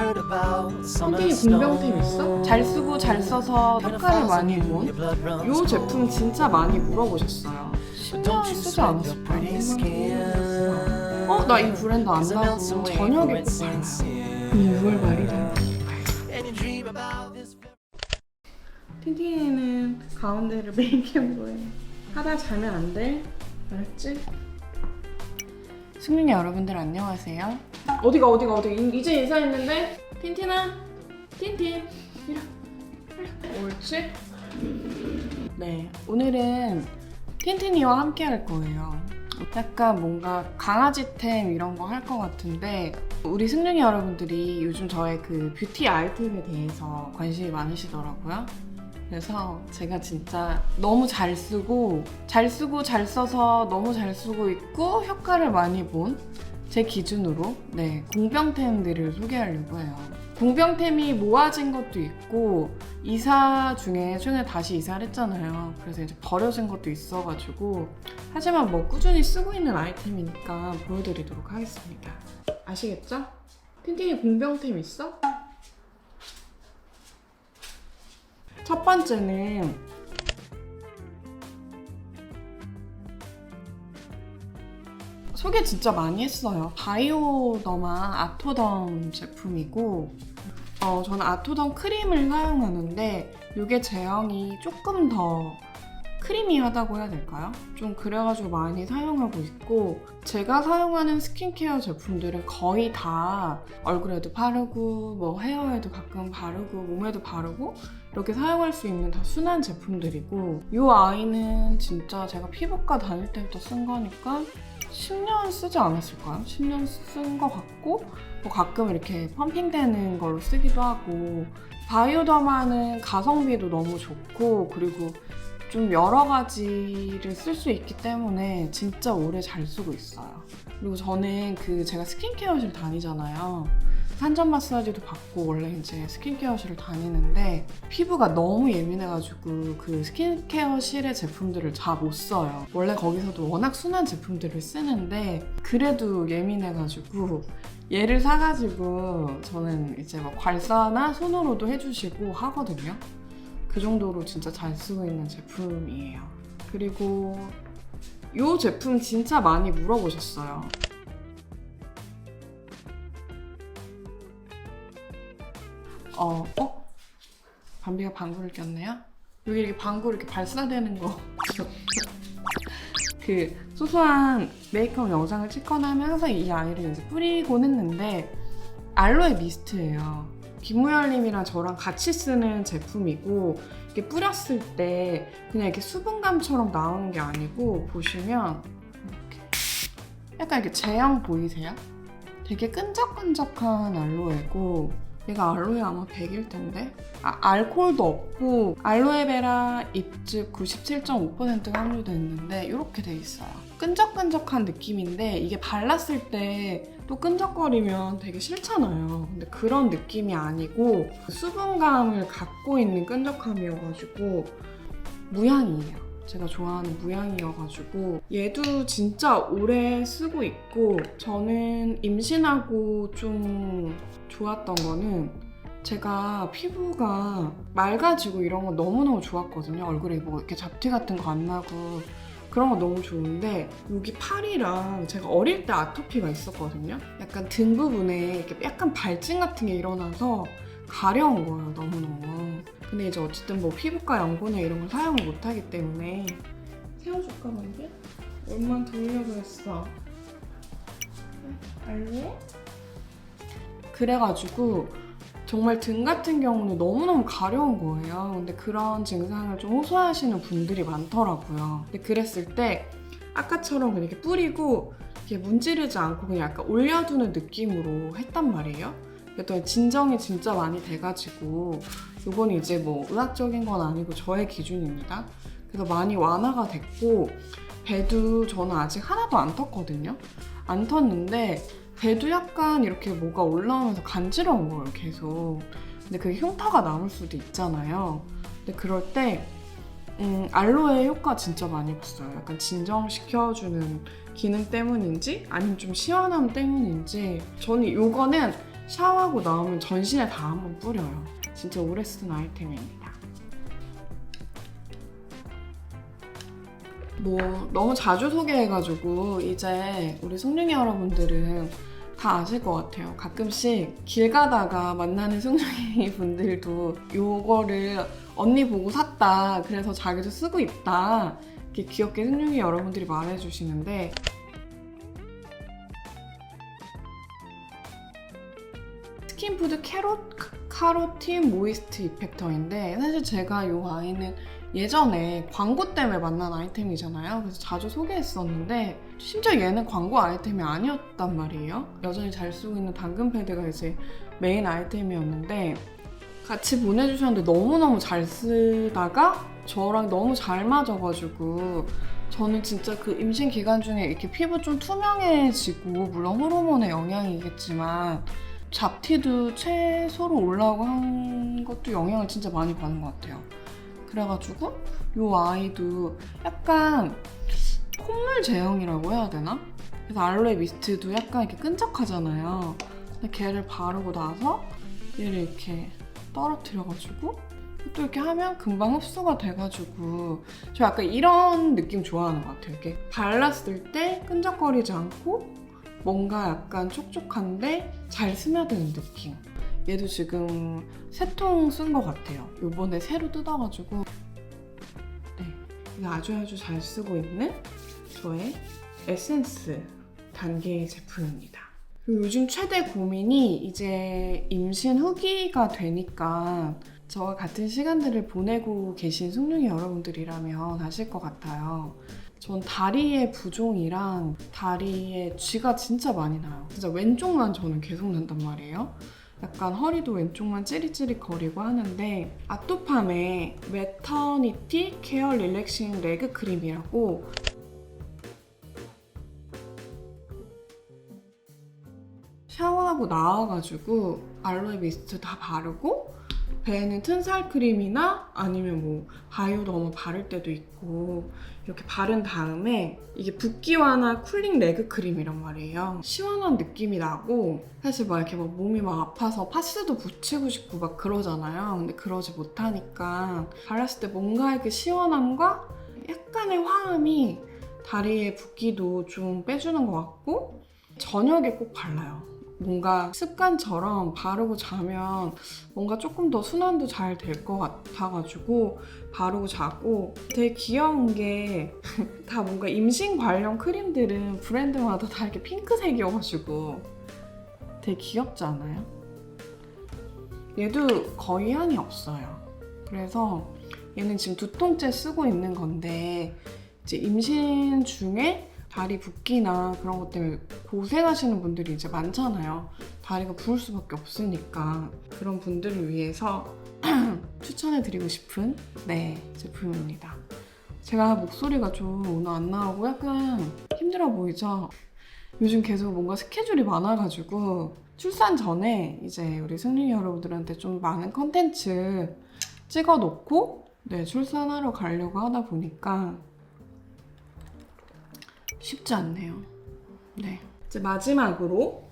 heard about summer 틴틴이 공병템 있어? 잘 쓰고 잘 써서 효과를 많이 본? 요 제품 진짜 많이 물어보셨어요. But don't 10년 you 쓰지 pretty skin. 어? 나 이 브랜드 안 Cause it melts 나고 away 저녁에 꼭 발라요. sincere. 6월 말이다. And you dream about this 틴틴이는 가운데를 메이크업으로 해. 하다 자면 안 돼. 알았지? 승윤이 여러분들 안녕하세요. 어디가 어디가 어디 이제 인사했는데 틴틴아 틴틴 이리 와. 옳지? 네 오늘은 틴틴이와 함께 할 거예요. 약간 뭔가 강아지템 이런 거 할 것 같은데 우리 승윤이 여러분들이 요즘 저의 그 뷰티 아이템에 대해서 관심이 많으시더라고요. 그래서 제가 진짜 너무 잘 쓰고 잘 쓰고 잘 써서 너무 잘 쓰고 있고 효과를 많이 본 제 기준으로 네 공병템들을 소개하려고 해요. 공병템이 모아진 것도 있고 이사 중에 최근에 다시 이사를 했잖아요. 그래서 이제 버려진 것도 있어가지고 하지만 뭐 꾸준히 쓰고 있는 아이템이니까 보여드리도록 하겠습니다. 아시겠죠? 틴틴이 공병템 있어? 첫 번째는 소개 진짜 많이 했어요. 바이오더마 아토덤 제품이고 어, 저는 아토덤 크림을 사용하는데 이게 제형이 조금 더 크리미하다고 해야 될까요? 좀 그래가지고 많이 사용하고 있고 제가 사용하는 스킨케어 제품들은 거의 다 얼굴에도 바르고 뭐 헤어에도 가끔 바르고 몸에도 바르고 이렇게 사용할 수 있는 다 순한 제품들이고 이 아이는 진짜 제가 피부과 다닐 때부터 쓴 거니까 10년 쓰지 않았을까요? 10년 쓴 것 같고 뭐 가끔 이렇게 펌핑되는 걸로 쓰기도 하고 바이오더마는 가성비도 너무 좋고 그리고 좀 여러 가지를 쓸 수 있기 때문에 진짜 오래 잘 쓰고 있어요. 그리고 저는 그 제가 스킨케어실 다니잖아요. 산전 마사지도 받고 원래 이제 스킨케어실을 다니는데 피부가 너무 예민해가지고 그 스킨케어실의 제품들을 잘 못 써요. 원래 거기서도 워낙 순한 제품들을 쓰는데 그래도 예민해가지고 얘를 사가지고 저는 이제 막 괄사나 손으로도 해주시고 하거든요. 그 정도로 진짜 잘 쓰고 있는 제품이에요. 그리고 이 제품 진짜 많이 물어보셨어요. 어, 어? 밤비가 방구를 꼈네요? 여기 이렇게 방구 이렇게 발사되는 거. 그 소소한 메이크업 영상을 찍거나 하면 항상 이 아이를 이제 뿌리곤 했는데 알로에 미스트예요. 김무열님이랑 저랑 같이 쓰는 제품이고 이게 뿌렸을 때 그냥 이렇게 수분감처럼 나오는 게 아니고 보시면 이렇게 약간 이렇게 제형 보이세요? 되게 끈적끈적한 알로에고 얘가 알로에 아마 100일 텐데 아, 알코올도 없고 알로에베라 잎즙 97.5%가 함유되어 있는데 이렇게 돼 있어요. 끈적끈적한 느낌인데 이게 발랐을 때 또 끈적거리면 되게 싫잖아요. 근데 그런 느낌이 아니고 수분감을 갖고 있는 끈적함이어가지고 무향이에요. 제가 좋아하는 무향이어가지고 얘도 진짜 오래 쓰고 있고 저는 임신하고 좀 좋았던 거는 제가 피부가 맑아지고 이런 거 너무너무 좋았거든요. 얼굴에 뭐 이렇게 잡티 같은 거 안 나고 그런 거 너무 좋은데 여기 팔이랑 제가 어릴 때 아토피가 있었거든요. 약간 등 부분에 이렇게 약간 발진 같은 게 일어나서 가려운 거예요, 너무너무. 근데 이제 어쨌든 뭐 피부과 연고나 이런 걸 사용을 못 하기 때문에 세워줄까 먼저? 얼마나 돌려고 했어. 알로? 그래가지고 정말 등 같은 경우는 너무너무 가려운 거예요. 근데 그런 증상을 좀 호소하시는 분들이 많더라고요. 근데 그랬을 때 아까처럼 그냥 이렇게 뿌리고 이렇게 문지르지 않고 그냥 약간 올려두는 느낌으로 했단 말이에요. 그랬더니 진정이 진짜 많이 돼가지고 이건 이제 뭐 의학적인 건 아니고 저의 기준입니다. 그래서 많이 완화가 됐고 배도 저는 아직 하나도 안 텄거든요. 안 텄는데 배도 약간 이렇게 뭐가 올라오면서 간지러운 거예요, 계속. 근데 그게 흉터가 남을 수도 있잖아요. 근데 그럴 때 음, 알로에 효과 진짜 많이 봤어요. 약간 진정시켜주는 기능 때문인지 아니면 좀 시원함 때문인지 저는 이거는 샤워하고 나오면 전신에 다 한번 뿌려요. 진짜 오래 쓴 아이템입니다. 뭐 너무 자주 소개해가지고 이제 우리 송룡이 여러분들은 다 아실 것 같아요. 가끔씩 길 가다가 만나는 송룡이 분들도 요거를 언니 보고 샀다. 그래서 자기도 쓰고 있다. 이렇게 귀엽게 송룡이 여러분들이 말해주시는데 푸드 캐롯 카로틴 모이스트 이펙터인데 사실 제가 이 아이는 예전에 광고 때문에 만난 아이템이잖아요. 그래서 자주 소개했었는데 심지어 얘는 광고 아이템이 아니었단 말이에요. 여전히 잘 쓰고 있는 당근 패드가 이제 메인 아이템이었는데 같이 보내주셨는데 너무너무 잘 쓰다가 저랑 너무 잘 맞아가지고 저는 진짜 그 임신 기간 중에 이렇게 피부 좀 투명해지고 물론 호르몬의 영향이겠지만 잡티도 최소로 올라오고 한 것도 영향을 진짜 많이 받은 것 같아요. 그래가지고 이 아이도 약간 콧물 제형이라고 해야 되나? 그래서 알로에 미스트도 약간 이렇게 끈적하잖아요. 근데 걔를 바르고 나서 얘를 이렇게 떨어뜨려가지고 또 이렇게 하면 금방 흡수가 돼가지고 저 약간 이런 느낌 좋아하는 것 같아요. 이렇게 발랐을 때 끈적거리지 않고 뭔가 약간 촉촉한데 잘 스며드는 느낌. 얘도 지금 세 통 쓴 것 같아요. 요번에 새로 뜯어가지고 네, 아주 아주 잘 쓰고 있는 저의 에센스 단계의 제품입니다. 요즘 최대 고민이 이제 임신 후기가 되니까 저와 같은 시간들을 보내고 계신 숙룡이 여러분들이라면 아실 것 같아요. 전 다리의 부종이랑 다리에 쥐가 진짜 많이 나요. 진짜 왼쪽만 저는 계속 난단 말이에요. 약간 허리도 왼쪽만 찌릿찌릿 거리고 하는데 아토팜의 매터니티 케어 릴렉싱 레그 크림이라고 샤워하고 나와가지고 알로에 미스트 다 바르고 배에는 튼살 크림이나 아니면 뭐 바이오더머 바를 때도 있고 이렇게 바른 다음에 이게 붓기 완화 쿨링 레그 크림이란 말이에요. 시원한 느낌이 나고 사실 막 이렇게 막 몸이 막 아파서 파스도 붙이고 싶고 막 그러잖아요. 근데 그러지 못하니까 발랐을 때 뭔가 이렇게 시원함과 약간의 화음이 다리의 붓기도 좀 빼주는 것 같고 저녁에 꼭 발라요. 뭔가 습관처럼 바르고 자면 뭔가 조금 더 순환도 잘 될 것 같아가지고 바르고 자고 되게 귀여운 게 다 뭔가 임신 관련 크림들은 브랜드마다 다 이렇게 핑크색이어가지고 되게 귀엽지 않아요? 얘도 거의 향이 없어요. 그래서 얘는 지금 두 통째 쓰고 있는 건데 이제 임신 중에 다리 붓기나 그런 것 때문에 고생하시는 분들이 이제 많잖아요. 다리가 부을 수밖에 없으니까 그런 분들을 위해서 추천해 드리고 싶은 네 제품입니다. 제가 목소리가 좀 오늘 안 나오고 약간 힘들어 보이죠? 요즘 계속 뭔가 스케줄이 많아가지고 출산 전에 이제 우리 승리 여러분들한테 좀 많은 컨텐츠 찍어 놓고 네 출산하러 가려고 하다 보니까 쉽지 않네요. 네. 이제 마지막으로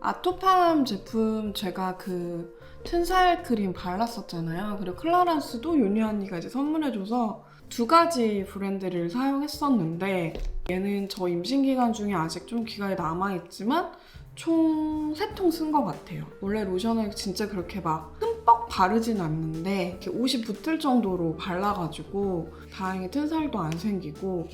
아토팜 제품 제가 그 튼살 크림 발랐었잖아요. 그리고 클라란스도 윤희 언니가 이제 선물해줘서 두 가지 브랜드를 사용했었는데 얘는 저 임신 기간 중에 아직 좀 기간이 남아있지만 총 세 통 쓴 것 같아요. 원래 로션을 진짜 그렇게 막 흠뻑 바르진 않는데 이렇게 옷이 붙을 정도로 발라가지고 다행히 튼살도 안 생기고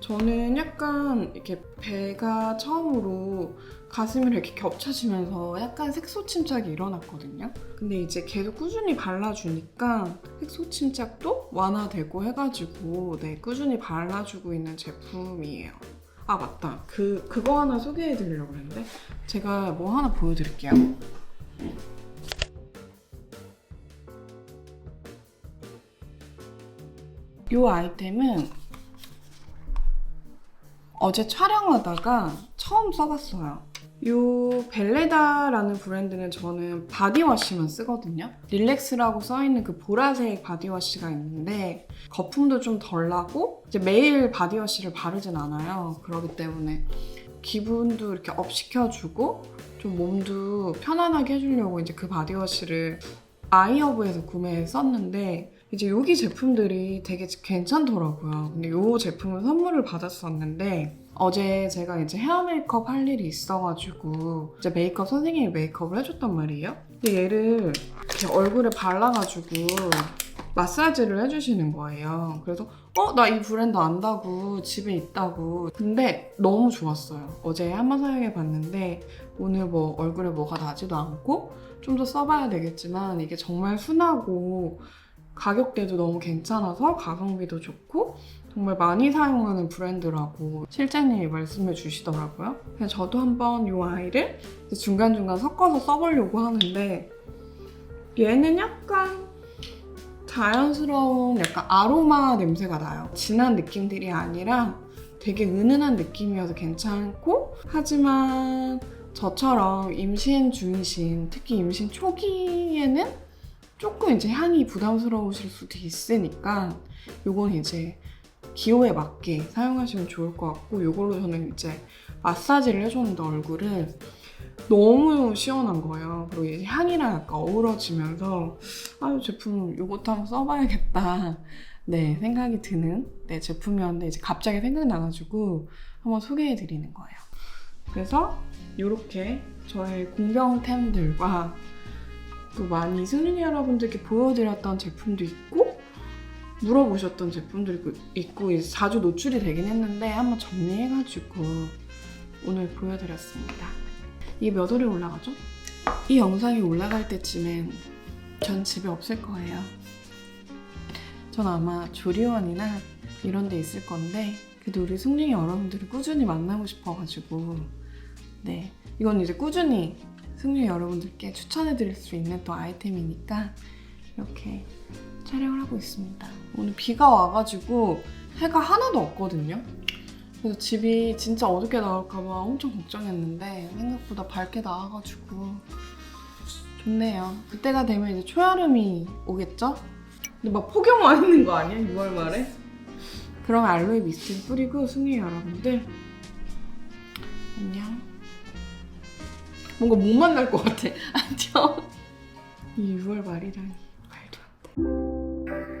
저는 약간 이렇게 배가 처음으로 가슴이 이렇게 겹쳐지면서 약간 색소 침착이 일어났거든요. 근데 이제 계속 꾸준히 발라주니까 색소 침착도 완화되고 해가지고 네 꾸준히 발라주고 있는 제품이에요. 아 맞다 그 그거 하나 소개해드리려고 했는데 제가 뭐 하나 보여드릴게요. 이 아이템은 어제 촬영하다가 처음 써봤어요. 요 벨레다라는 브랜드는 저는 바디워시만 쓰거든요. 릴렉스라고 써있는 그 보라색 바디워시가 있는데 거품도 좀 덜 나고 이제 매일 바디워시를 바르진 않아요. 그렇기 때문에 기분도 이렇게 업 시켜주고 좀 몸도 편안하게 해주려고 이제 그 바디워시를 아이허브에서 구매했었는데 이제 여기 제품들이 되게 괜찮더라고요. 근데 이 제품을 선물을 받았었는데 어제 제가 이제 헤어 메이크업 할 일이 있어가지고 이제 메이크업 선생님이 메이크업을 해줬단 말이에요. 근데 얘를 이렇게 얼굴에 발라가지고 마사지를 해주시는 거예요. 그래서 어? 나 이 브랜드 안다고 집에 있다고. 근데 너무 좋았어요. 어제 한 번 사용해 봤는데 오늘 뭐 얼굴에 뭐가 나지도 않고 좀 더 써봐야 되겠지만 이게 정말 순하고 가격대도 너무 괜찮아서 가성비도 좋고 정말 많이 사용하는 브랜드라고 실장님이 말씀해 주시더라고요. 그래서 저도 한번 이 아이를 중간중간 섞어서 써보려고 하는데 얘는 약간 자연스러운 약간 아로마 냄새가 나요. 진한 느낌들이 아니라 되게 은은한 느낌이어서 괜찮고 하지만 저처럼 임신 중이신 특히 임신 초기에는 조금 이제 향이 부담스러우실 수도 있으니까 요건 이제 기호에 맞게 사용하시면 좋을 것 같고 요걸로 저는 이제 마사지를 해줬는데 얼굴을 너무 시원한 거예요. 그리고 이 향이랑 약간 어우러지면서 아유 제품 요것도 한번 써봐야겠다. 네 생각이 드는 네 제품이었는데 이제 갑자기 생각나가지고 한번 소개해드리는 거예요. 그래서 이렇게 저의 공병템들과 또 많이 승윤이 여러분들께 보여드렸던 제품도 있고 물어보셨던 제품들도 있고 자주 노출이 되긴 했는데 한번 정리해가지고 오늘 보여드렸습니다. 이게 몇 월에 올라가죠? 이 영상이 올라갈 때쯤엔 전 집에 없을 거예요. 전 아마 조리원이나 이런 데 있을 건데 그래도 우리 승린이 여러분들을 꾸준히 만나고 싶어가지고 네 이건 이제 꾸준히 승리 여러분들께 추천해 드릴 수 있는 또 아이템이니까 이렇게 촬영을 하고 있습니다. 오늘 비가 와가지고 해가 하나도 없거든요. 그래서 집이 진짜 어둡게 나올까봐 엄청 걱정했는데 생각보다 밝게 나와가지고 좋네요. 그때가 되면 이제 초여름이 오겠죠? 근데 막 폭염 와 있는 거 아니야? 6월 말에? 그럼 알로에 미스트를 뿌리고 승리 여러분들 안녕. 뭔가 못 만날 것 같아. 안녕. 이 6월 말이라니 말도 안 돼.